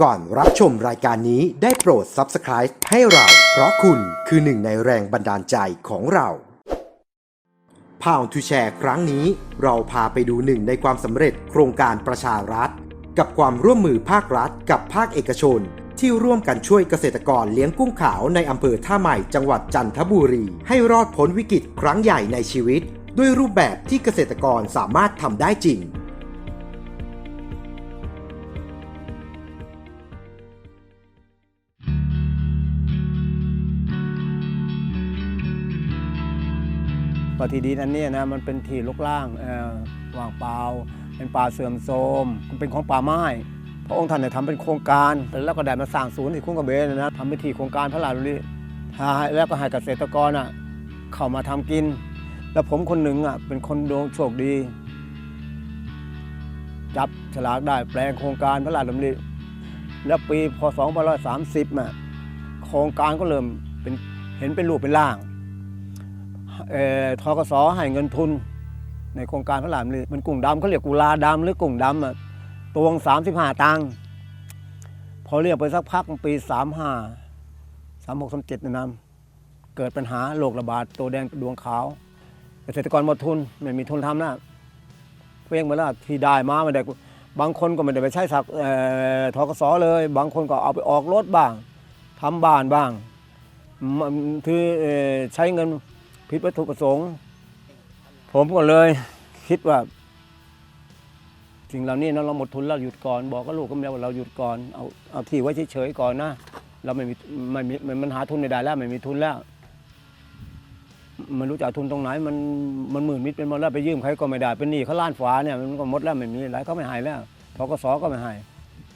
ก่อนรับชมรายการนี้ได้โปรด Subscribe ให้เรา เพราะคุณคือหนึ่งในแรงบันดาลใจของเราพาวทูแชร์ครั้งนี้ เราพาไปดูหนึ่งในความสำเร็จโครงการประชารัฐ กับความร่วมมือภาครัฐ กับภาคเอกชน ที่ร่วมกันช่วยเกษตรกรเลี้ยงกุ้งขาวในอำเภอท่าใหม่จังหวัดจันทบุรี ให้รอดพ้นวิกฤตครั้งใหญ่ในชีวิต ด้วยรูปแบบที่เกษตรกรสามารถทำได้จริง ปฏิดินอันนี้นะมันเป็นที่ลกล่างว่างเปล่า เป็นป่าเสื่อมโทรมเป็นของป่าไม้พระองค์ท่านเนี่ยทำเป็นโครงการแล้วก็ได้มาสร้างศูนย์ที่คุ้งกระเบนนะทำเป็นที่โครงการพระราชดำริให้แล้วก็ให้เกษตรกรอะเข้ามาทำกิน แล้วผมคนหนึ่งอะเป็นคนดวงโชคดี จับฉลากได้แปลงโครงการพระราชดำริแล้วปีพศ2530อะโครงการก็เริ่มเป็นเห็นเป็นรูปเป็นร่าง ทกสให้เงินทุน ในโครงการพระรามเลยมันกุ้งดำเขาเรียกกุลาดำหรือกุ้งดำอะตวง 35 ตังค์พอเรียกไปสักพักปี 35 36 37นะนะเกิดปัญหาโรคระบาดตัวแดงดวงขาว เกษตรกรหมดทุนไม่มีทุนทำแล้วเพียงมาแล้วที่ได้มาไม่ได้บางคนก็ไม่ได้ไปใช้สักทกสเลย บางคนก็เอาไปออกรถบ้างทำบ้านบ้างคือใช้เงิน ผิดวัตถุประสงค์ ผมก็เลยคิดว่า สิ่งเหล่านี้นะเราหมดทุนแล้วหยุดก่อน บอกกับลูกก็ไม่ได้ว่าเราหยุดก่อนเอาเอาที่ไว้เฉยๆก่อนนะเราไม่มีไม่มีมันหาทุนไม่ได้แล้วไม่มีทุนแล้วมันรู้จะเอาทุนตรงไหนมันมันหมื่นมิตรเป็นหมดแล้วไปยืมใครก็ไม่ได้เป็นหนี้เขาล้านฝาเนี่ยมันก็หมดแล้วไม่มีอะไรเขาไม่ให้แล้วทกสก็ไม่ให้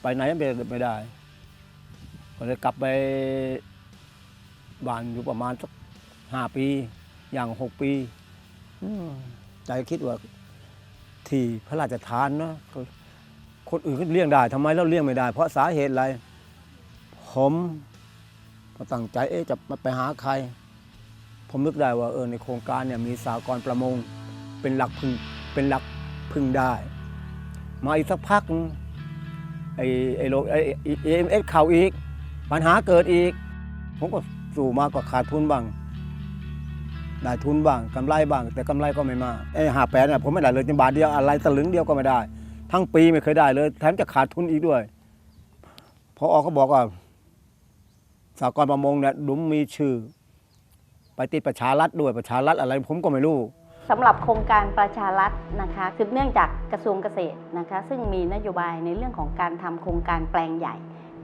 ไปไหนไม่ไม่ได้ก็เลยกลับไปบ้านอยู่ประมาณสักห้าปี อย่างหกปีอืมใจคิดว่าที่พระราชทานเนาะก็คนอื่นก็เลี้ยงได้ทำไมเราเลี้ยงไม่ได้ เพราะสาเหตุอะไร ผมก็ตั้งใจเอ๊ะจะมาไปหาใคร ผมนึกได้ว่าเออในโครงการเนี่ยมีสากรณ์ประมงเป็นหลักพึงเป็นหลักพึงได้ มาอีกสักพักนึงไอ้ไอ้โลไอ้เอ็มเอสเข่าอีก ปัญหาเกิดอีก ผมก็สู่มาก็ขาดทุนบ้าง ได้ทุนบ้างกำไรบ้าง แต่กำไรก็ไม่มากไอ้หาแปดเนี่ยผมไม่ได้เลยจนบาทเดียวอะไรตะลึงเดียวก็ไม่ได้ ทั้งปีไม่เคยได้เลยแถมจะขาดทุนอีกด้วยพออเขาบอกว่าสากลประมงเนี่ยดุมมีชื่อ ไปติดประชารัฐด้วยประชารัฐอะไรผมก็ไม่รู้สำหรับโครงการประชารัฐนะคะสืบเนื่องจากกระทรวงเกษตรนะคะ ซึ่งมีนโยบายในเรื่องของการทำโครงการแปลงใหญ่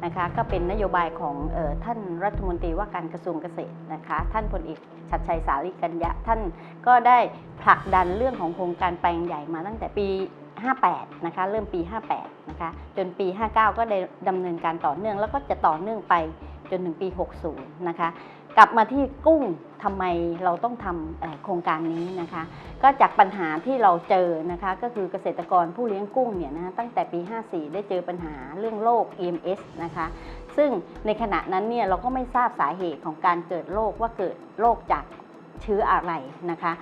นะคะก็เป็นนโยบายของออท่านรัฐมนตรีว่าการกระทรวงเกษตรนะคะท่านพลเอกชัดชัยสาลีกัญญะท่านก็ได้ผลักดันเรื่องของโครงการแปลงใหญ่มาตั้งแต่ปี 58 นะคะเริ่มปี 58 นะคะจนปี 59 ก็ได้ดำเนินการต่อเนื่อง แล้วก็จะต่อเนื่องไปจนถึงปี 60 นะคะกลับมาที่กุ้งทำไมเราต้องทำโครงการนี้นะคะ ก็จากปัญหาที่เราเจอนะคะก็คือเกษตรกรผู้เลี้ยงกุ้งเนี่ยนะตั้งแต่ปี 54 ได้เจอปัญหาเรื่องโรค EMS นะคะซึ่งในขณะนั้นเนี่ยเราก็ไม่ทราบสาเหตุของการเกิดโรคว่าเกิดโรคจากเชื้ออะไรนะคะ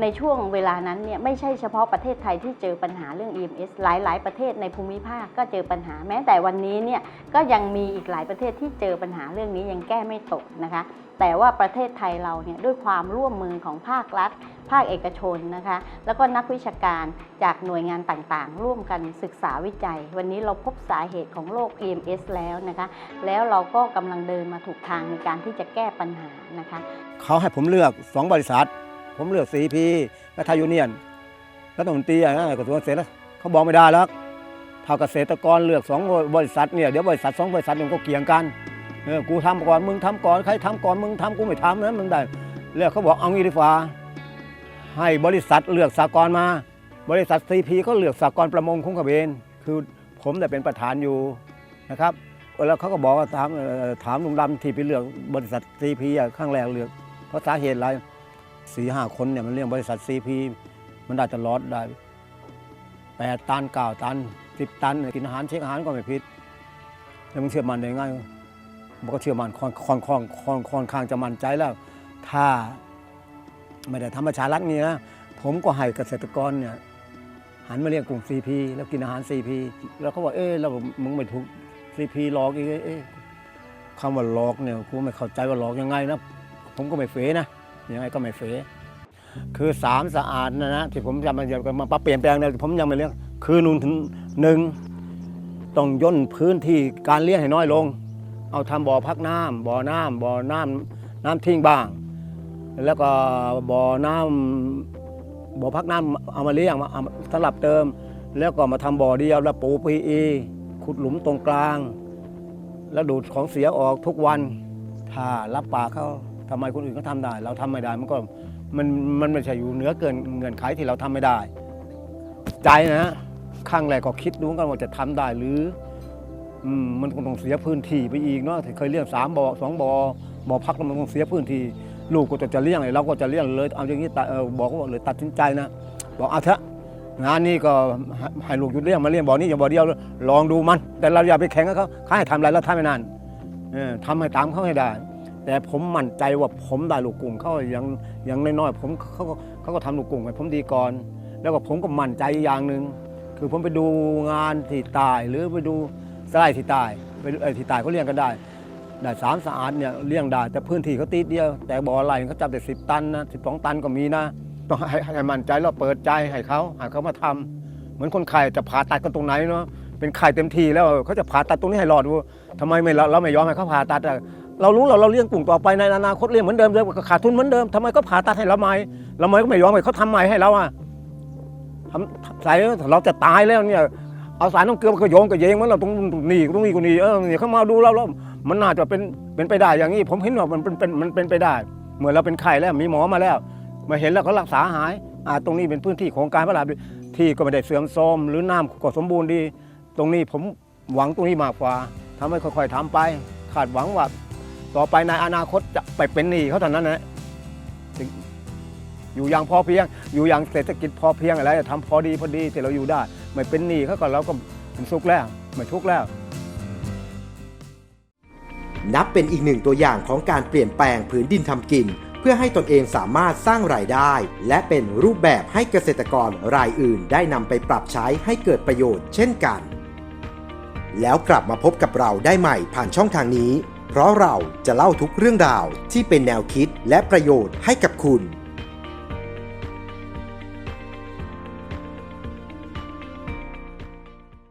ในช่วงเวลานั้นเนี่ยไม่ใช่เฉพาะประเทศไทยที่เจอปัญหาเรื่อง EMS หลาย ๆ ประเทศในภูมิภาคก็เจอปัญหาแม้แต่วันนี้เนี่ยก็ยังมีอีกหลายประเทศที่เจอปัญหาเรื่องนี้ยังแก้ไม่ตกนะคะ แต่ว่าประเทศไทยเราเนี่ยด้วยความร่วมมือของภาครัฐ ภาคเอกชนนะคะ แล้วก็นักวิชาการจากหน่วยงานต่างๆ ร่วมกันศึกษาวิจัย วันนี้เราพบสาเหตุของโรค EMS แล้วนะคะ แล้วเราก็กำลังเดินมาถูกทางในการที่จะแก้ปัญหานะคะเขาให้ผมเลือกสองบริษัท ผมเลือก CP และไทยยูเนียนรัฐมนตรีอะนะกระทรวงเกษตรเขาบอกไม่ได้แล้วถ้าเกษตรกรเลือกสองบริษัทเนี่ยเดี๋ยวบริษัทสองบริษัทมันก็เกี่ยงกันเออกูทำก่อนมึงทำก่อนใครทำก่อนมึงทำกูไม่ทำนะมึงได้เลือกเขาบอกเอางี้ดีกว่าให้บริษัทเลือกสากลมา บริษัท CP ก็เลือกสากลประมงคุ้งกระเบน คือผมได้เป็นประธานอยู่นะครับแล้วเขาก็บอกว่าถามถามลุงดำที่ไปเลือกบริษัท CP อะข้างแรกเลือกเพราะสาเหตุอะไร สี่ห้าคนเนี่ยมันเรียกบริษัทซีพีมันได้ตลอดได้แปดตันเก้าตันสิบตันกินอาหารเช็คอาหารก็ไม่ผิดแล้วมึงเชื่อมันได้ไงบอกก็เชื่อมันค่อนค่อนค่อนค่อนค่อนข้างจะมั่นใจแล้ว ถ้าไม่ได้ทำระชารัฐนี่นะผมก็ให้เกษตรกรเนี่ยหันมาเรียกกลุ่มซีพีแล้วกินอาหารซีพีแล้วเขาบอกเออเรามึงไม่ถูกซีพีหลอกอีกเอ๊ะคำว่าหลอกเนี่ยกูไม่เข้าใจว่าหลอกยังไงนะ ผมก็ไม่เฟนะ ยังไงก็ไม่เฟคือสามสะอาดนะนะที่ผมจะมาจะมาปรับเปลี่ยนแปลงเนี่ยผมยังไม่เลี้ยงคือนึ่งถึงหนึ่งต้องย่นพื้นที่การเลี้ยงให้น้อยลง เอาทำบ่อพักน้ำบ่อน้ำบ่อน้ำน้ำทิ้งบ้าง แล้วก็บ่อน้ำบ่อพักน้ำเอามาเลี้ยงมาสลับเติม แล้วก็มาทำบ่อเดียวแล้วปูพีอีขุดหลุมตรงกลาง แล้วดูดของเสียออกทุกวันถ้ารับปากเขา ทำไมคนอื่นเขาทำได้ เราทำไม่ได้มันก็มันมันไม่ใช่อยู่เหนือเกินเงื่อนไขที่เราทำไม่ได้ ใจนะข้างแรกก็คิดดูกันว่าจะทำได้หรือมันคงต้องเสียพื้นที่ไปอีกเนาะเคยเลี้ยงสามบ่อสองบ่อบ่อพักแล้วมันคงเสียพื้นที่ลูกก็จะจะเลี้ยงเลยเราก็จะเลี้ยงเลยเอาอย่างนี้บอกว่าเลยตัดสินใจนะ บอกเอาเถอะงานนี้ก็ให้ลูกหยุดเลี้ยงมาเลี้ยงบ่อนี้อย่าบ่อเดียวลองดูมัน แต่เราอย่าไปแข่งกับเขาเขาให้ทำอะไรเราทำไม่นานทำให้ตามเขาให้ได้ แต่ผมมั่นใจว่าผมได้ลูกกุ้งเขาอย่างอย่างน้อยๆผมเขาก็เขาก็ทำลูกกุ้งให้ผมดีก่อน แล้วก็ผมก็มั่นใจอย่างหนึ่งคือผมไปดูงานที่ตายหรือไปดูสไลด์ที่ตายไปไอ้ที่ตายเขาเลี้ยงกันได้ได้สามสะอาดเนี่ยเลี้ยงได้แต่พื้นที่เขาติดเดียว แต่บ่ออะไรเขาจับได้สิบตันนะสิบสองตันก็มีนะต้องให้ให้มั่นใจแล้วเปิดใจให้เขาให้เขามาทำเหมือนคนไข้จะผ่าตัดกันตรงไหนเนาะเป็นไข้เต็มทีแล้วเขาจะผ่าตัดตรงนี้ให้รอดดูทำไมไม่เราเราไม่ยอมให้เขาผ่าตัดอะ เรารู้เราเราเลี้ยงกุ้งต่อไปในอนาคตเลี้ยงเหมือนเดิมเลยก็ขาดทุนเหมือนเดิมทำไมก็ผ่าตัดให้เราใหม่เราไม่ก็ไม่ยอมให้เขาทำใหม่ให้เราอะทำใส่เราจะตายแล้วเนี่ยเอาสารน้ำเกลือมาก็โยงก็เยงมันเราตรงนี้ตรงนี้ตรงนี้เออเนี่ยเขามาดูเราแล้วมันน่าจะเป็นเป็นไปได้อย่างนี้ผมเห็นว่ามันเป็นเป็นมันเป็นไปได้เหมือนเราเป็นไข้แล้วมีหมอมาแล้ว มาเห็นแล้วเขารักษาหายอ่าตรงนี้เป็นพื้นที่ของการพระราชที่ก็ไม่ได้เสื่อมโทรมหรือน้ำก็สมบูรณ์ดี ตรงนี้ผมหวังตรงนี้มากกว่าทำให้ค่อยๆทำไป คาดหวังว่า ต่อไปในอนาคตจะไปเป็นหนี้เขาเท่านั้นนะอยู่อย่างพอเพียง อยู่อย่างเศรษฐกิจพอเพียงอะไรทำพอดีพอดีที่เราอยู่ได้ ไม่เป็นหนี้เขาก็เราก็เป็นสุขแล้ว ไม่ทุกข์แล้ว นับเป็นอีกหนึ่งตัวอย่างของการเปลี่ยนแปลงผืนดินทำกิน เพื่อให้ตนเองสามารถสร้างรายได้ และเป็นรูปแบบให้เกษตรกรรายอื่นได้นำไปปรับใช้ให้เกิดประโยชน์เช่นกัน แล้วกลับมาพบกับเราได้ใหม่ผ่านช่องทางนี้ เพราะเราจะเล่าทุกเรื่องราวที่เป็นแนวคิดและประโยชน์ให้กับคุณ